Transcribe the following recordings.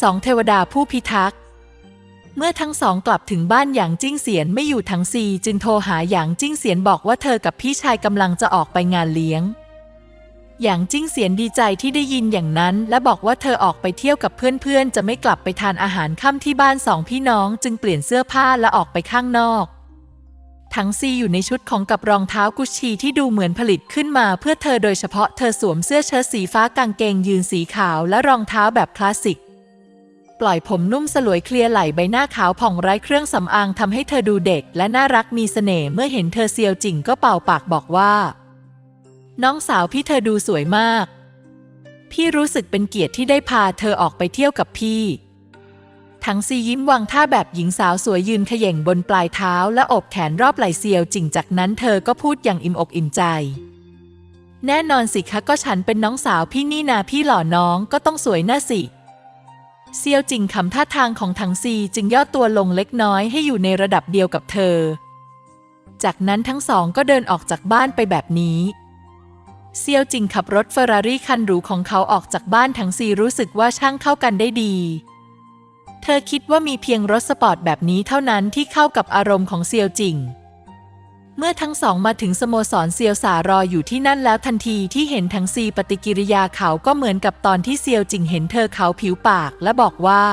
สองเทวดาผู้พิทักษ์ เมื่อทั้งสองกลับถึงบ้านอย่างจิ้งเสียนไม่อยู่ทั้งซีจึงโทรหาอย่างจิ้งเสียนบอกว่าเธอกับพี่ชายกำลังจะออกไปงานเลี้ยงอย่างจิ้งเสียนดีใจที่ได้ยินอย่างนั้น และบอกว่าเธอออกไปเที่ยวกับเพื่อนๆ จะไม่กลับไปทานอาหารค่ำที่บ้านสองพี่น้องจึงเปลี่ยนเสื้อผ้าและออกไปข้างนอก ทั้งซีอยู่ในชุดของกับรองเท้ากุชชี่ที่ดูเหมือนผลิตขึ้นมาเพื่อเธอโดยเฉพาะเธอสวมเสื้อเชิ้ตสีฟ้ากางเกงยืนสีขาวและรองเท้าแบบคลาสสิก ปล่อยผมนุ่มสลวยเคลียร์ไหล่ใบหน้าขาวผ่องไร้เครื่องสำอางทำให้เธอดูเด็ก และน่ารักมีเสน่ห์เมื่อเห็นเธอเซียวจิ่งก็เป่าปากบอกว่า น้องสาวพี่เธอดูสวยมาก พี่รู้สึกเป็นเกียรติที่ได้พาเธอออกไปเที่ยวกับพี่ ทั้งซียิ้มวางท่าแบบหญิงสาวสวยยืนเขย่งบนปลายเท้า และอบแขนรอบไหล่เซียวจิ่งจากนั้นเธอก็พูดอย่างอิ่มอกอิ่มใจแน่นอนสิคะก็ฉันเป็นน้องสาวพี่นี่นาพี่หล่อน้องก็ต้องสวยน่าสิ เซียวจิงคำท่าทางของถังซีจึงย่อตัวลงเล็กน้อยให้อยู่ในระดับเดียวกับเธอ จากนั้นทั้งสองก็เดินออกจากบ้านไปแบบนี้เซียวจิงขับรถเฟอร์รารี่คันหรูของเขาออกจากบ้านทั้งซีรู้สึกว่าช่างเข้ากันได้ดี เธอคิดว่ามีเพียงรถสปอร์ตแบบนี้เท่านั้นที่เข้ากับอารมณ์ของเซียวจิง เมื่อทั้งสองมาถึงสโมสรเซียวสารออยู่ที่นั่นแล้วทันทีที่เห็นทั้งซีปฏิกิริยาเขาก็เหมือนกับตอนที่เซียวจิงเห็นเธอเขาผิวปากและบอกว่า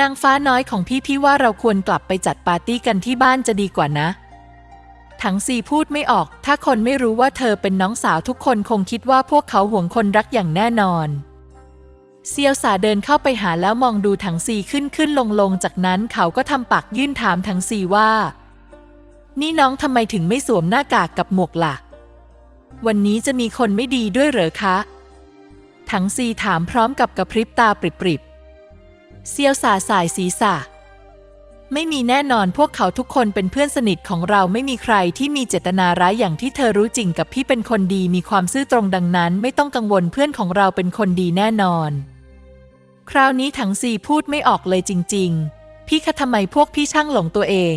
นางฟ้าน้อยของพี่พี่ว่าเราควรกลับไปจัดปาร์ตี้กันที่บ้านจะดีกว่านะทั้งซีพูดไม่ออก ถ้าคนไม่รู้ว่าเธอเป็นน้องสาวทุกคนคงคิดว่าพวกเขาห่วงคนรักอย่างแน่นอนเซียวสาเดินเข้าไปหาแล้วมองดูถังซีขึ้นขึ้นลงลงจากนั้นเขาก็ทำปากยื่นถามถังซีว่า นี่น้องทำไมถึงไม่สวมหน้ากากกับหมวกล่ะ วันนี้จะมีคนไม่ดีด้วยเหรอคะถังซีถามพร้อมกับกระพริบตาปริบๆเซียวสาสายศีรษะ ไม่มีแน่นอนพวกเขาทุกคนเป็นเพื่อนสนิทของเราไม่มีใครที่มีเจตนาร้ายอย่างที่เธอรู้จริงกับพี่เป็นคนดีมีความซื่อตรงดังนั้น ไม่ต้องกังวลเพื่อนของเราเป็นคนดีแน่นอน คราวนี้ถังซีพูดไม่ออกเลยจริง ๆ พี่คะทำไมพวกพี่ช่างหลงตัวเอง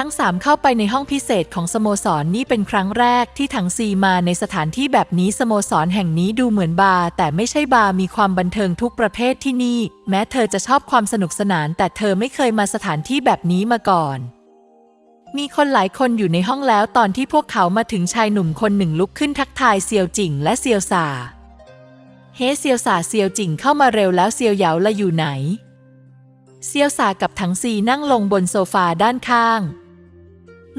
ทั้งสามเข้าไปในห้องพิเศษของสโมสรนนี่เป็นครั้งแรกที่ถังซีมาในสถานที่แบบนี้สโมสรแห่งนี้ดูเหมือนบาร์แต่ไม่ใช่บาร์มีความบันเทิงทุกประเภทที่นี่ แม้เธอจะชอบความสนุกสนาน แต่เธอไม่เคยมาสถานที่แบบนี้มาก่อน มีคนหลายคนอยู่ในห้องแล้วตอนที่พวกเขามาถึงชายหนุ่มคนหนึ่งลุกขึ้นทักทายเซียวจิงและเซียวซาเฮเซียวซาเซียวจิงเข้ามาเร็วแล้วเซียวเหยาละอยู่ไหน เซียวซากับถังซีนั่งลงบนโซฟาด้านข้าง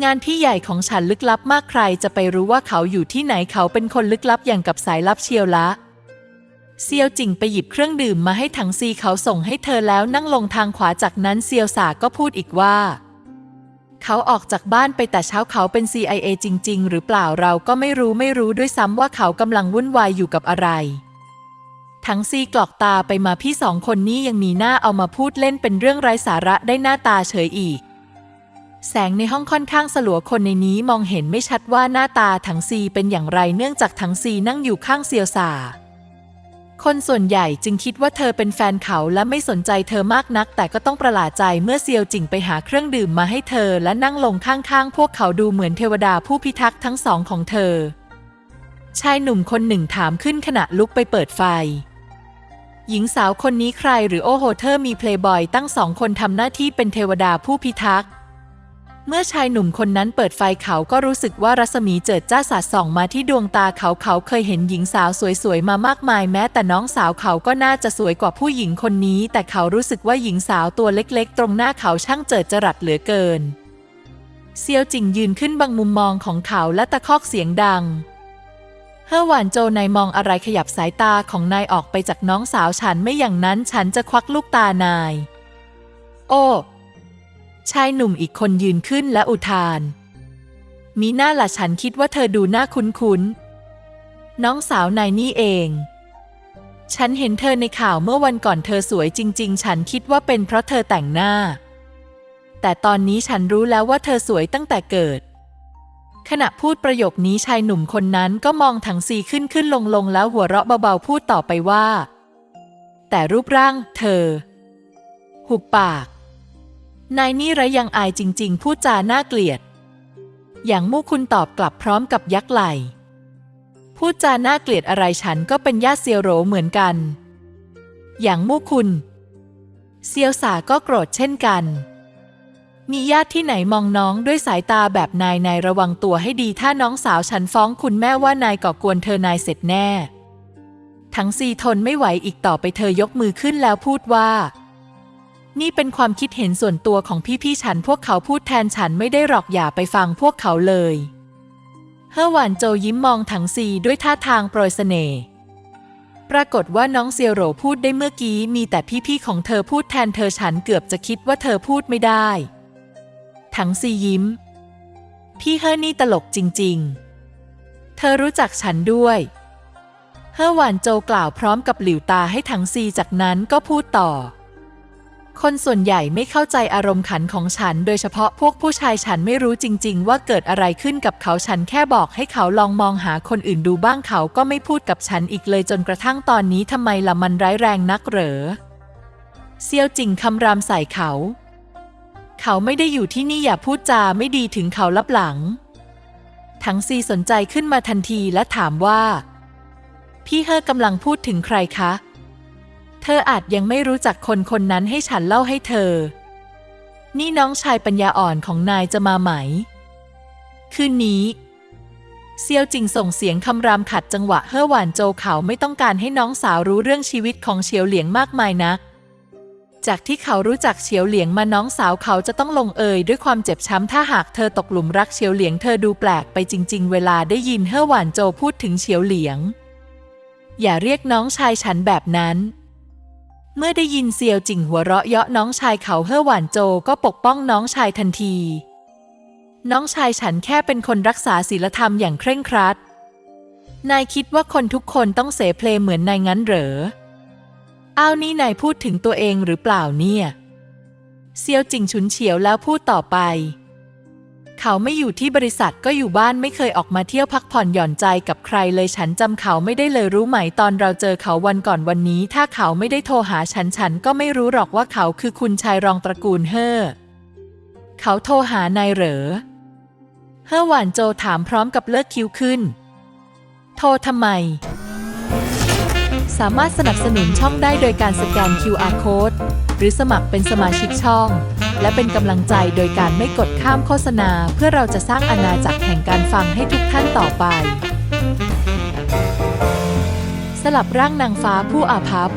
งานที่ใหญ่ของฉันลึกลับมากใครจะไปรู้ว่าเขาอยู่ที่ไหนเขาเป็นคนลึกลับอย่างกับสายลับเชียวละเซียวจิงไปหยิบเครื่องดื่มมาให้ถังซีเขาส่งให้เธอแล้วนั่งลงทางขวาจากนั้นเซียวสาก็พูดอีกว่า เขาออกจากบ้านไปแต่เช้าเขาเป็น CIA จริง ๆ หรือเปล่าเราก็ไม่รู้ไม่รู้ด้วยซ้ำว่าเขากำลังวุ่นวายอยู่กับอะไรทั้งซีกรอกตาไปมาพี่สองคนนี้ยังมีหน้าเอามาพูดเล่นเป็นเรื่องไร้สาระได้หน้าตาเฉยอีก แสงในห้องค่อนข้างสลัวคนในนี้มองเห็นไม่ชัดว่าหน้าตาถังซีเป็นอย่างไรเนื่องจากถังซีนั่งอยู่ข้างเซียวซาคนส่วนใหญ่จึงคิดว่าเธอเป็นแฟนเขาและไม่สนใจเธอมากนัก แต่ก็ต้องประหลาดใจเมื่อเซียวจิงไปหาเครื่องดื่มมาให้เธอและนั่งลงข้างๆ พวกเขาดูเหมือนเทวดาผู้พิทักษ์ทั้งสองของเธอ ชายหนุ่มคนหนึ่งถามขึ้นขณะลุกไปเปิดไฟ หญิงสาวคนนี้ใครหรือโอโหเธอมีเพลย์บอยตั้งสองคนทำหน้าที่เป็นเทวดาผู้พิทักษ์ เมื่อชายหนุ่มคนนั้นเปิดไฟเขาก็รู้สึกว่ารัศมีเจิดจ้าสาดส่องมาที่ดวงตาเขาเขาเคยเห็นหญิงสาวสวยๆมามากมายแม้แต่น้องสาวเขาก็น่าจะสวยกว่าผู้หญิงคนนี้ แต่เขารู้สึกว่าหญิงสาวตัวเล็กๆ ตรงหน้าเขาช่างเจิดจรัสเหลือเกิน เซียวจิงยืนขึ้นบังมุมมองของเขาและตะคอกเสียงดังเฮอหวานโจนายมองอะไรขยับสายตาของนายออกไปจากน้องสาวฉันไม่อย่างนั้นฉันจะควักลูกตานาย โอ้ ชายหนุ่มอีกคนยืนขึ้นและอุทาน มีหน้าละฉันคิดว่าเธอดูหน้าคุ้นๆ น้องสาวนายนี่เอง ฉันเห็นเธอในข่าวเมื่อวันก่อนเธอสวยจริง ๆ ฉันคิดว่าเป็นเพราะเธอแต่งหน้า แต่ตอนนี้ฉันรู้แล้วว่าเธอสวยตั้งแต่เกิด ขณะพูดประโยคนี้ชายหนุ่มคนนั้นก็มองถังซีขึ้นขึ้นลงลงแล้วหัวเราะเบาๆพูดต่อไปว่า แต่รูปร่าง เธอ หุบปาก นายนี่ระยังอายจริง ๆ พูดจาน่าเกลียด อย่างมู่คุณตอบกลับพร้อมกับยักไหลพูดจาน่าเกลียดอะไรฉันก็เป็นญาติเซียวโรเหมือนกัน อย่างมู่คุณ เซียวสาก็โกรธเช่นกัน มีญาติที่ไหนมองน้องด้วยสายตาแบบนายนายระวังตัวให้ดีถ้าน้องสาวฉันฟ้องคุณแม่ว่านายก่อกวนเธอนายเสร็จแน่ ทั้งซีทนไม่ไหวอีกต่อไปเธอยกมือขึ้นแล้วพูดว่า นี่เป็นความคิดเห็นส่วนตัวของพี่ๆฉันพวกเขาพูดแทนฉันไม่ได้หรอกอย่าไปฟังพวกเขาเลยเฮอหวานโจยิ้มมองถังซีด้วยท่าทางโปรยเสน่ห์ปรากฏว่าน้องเซียวโรพูดได้เมื่อกี้มีแต่พี่ๆของเธอพูดแทนเธอฉันเกือบจะคิดว่าเธอพูดไม่ได้ ถังซียิ้ม พี่เฮอนี่ตลกจริง ๆ เธอรู้จักฉันด้วยเฮอหวานโจกล่าวพร้อมกับหลิวตาให้ถังซีจากนั้นก็พูดต่อ คนส่วนใหญ่ไม่เข้าใจอารมณ์ขันของฉัน โดยเฉพาะพวกผู้ชายฉันไม่รู้จริง ๆ ว่าเกิดอะไรขึ้นกับเขาฉันแค่บอกให้เขาลองมองหาคนอื่นดูบ้างเขาก็ไม่พูดกับฉันอีกเลยจนกระทั่งตอนนี้ทำไมละมันร้ายแรงนักเหรอเซียวจิงคำรามใส่เขา เขาไม่ได้อยู่ที่นี่อย่าพูดจาไม่ดีถึงเขาลับหลังถังซีสนใจขึ้นมาทันทีและถามว่า พี่เฮอกำลังพูดถึงใครคะ ธออาจยังไม่รู้จักคนคนนั้นให้ฉันเล่าให้เธอ นี่น้องชายปัญญาอ่อนของนายจะมาไหม คืนนี้ เซียวจิงส่งเสียงคำรามขัดจังหวะเฮ่อหวานโจเขาไม่ต้องการให้น้องสาวรู้เรื่องชีวิตของเฉียวเหลียงมากมายนัก จากที่เขารู้จักเฉียวเหลียงมาน้องสาวเขาจะต้องลงเอยด้วยความเจ็บช้ำถ้าหากเธอตกหลุมรักเฉียวเหลียงเธอดูแปลกไปจริง ๆ เวลาได้ยินเฮ่อหวานโจพูดถึงเฉียวเหลียง อย่าเรียกน้องชายฉันแบบนั้น เมื่อได้ยินเซียวจิงหัวเราะเยาะน้องชายเขาเฮ่อหวานโจก็ปกป้องน้องชายทันที น้องชายฉันแค่เป็นคนรักษาศีลธรรมอย่างเคร่งครัด นายคิดว่าคนทุกคนต้องเสเพลเหมือนนายงั้นเหรอ อ้าวนี่นายพูดถึงตัวเองหรือเปล่าเนี่ย เซียวจิงฉุนเฉียวแล้วพูดต่อไป เขาไม่อยู่ที่บริษัทก็อยู่บ้านไม่เคยออกมาเที่ยวพักผ่อนหย่อนใจกับใครเลยฉันจำเขาไม่ได้เลยรู้ไหมตอนเราเจอเขาวันก่อนวันนี้ ถ้าเขาไม่ได้โทรหาฉันฉันก็ไม่รู้หรอกว่าเขาคือคุณชายรองตระกูลเฮ่อเขาโทรหานายเหรอเฮ่อหวานโจถามพร้อมกับเลิกคิ้วขึ้น โทรทำไม สามารถสนับสนุนช่องได้โดยการสแกน QR Code หรือสมัครเป็นสมาชิกช่อง และเป็นกำลังใจโดยการไม่กดข้ามโฆษณา เพื่อเราจะสร้างอาณาจักรแห่งการฟังให้ทุกท่านต่อไป สลับร่างนางฟ้าผู้อาภัพ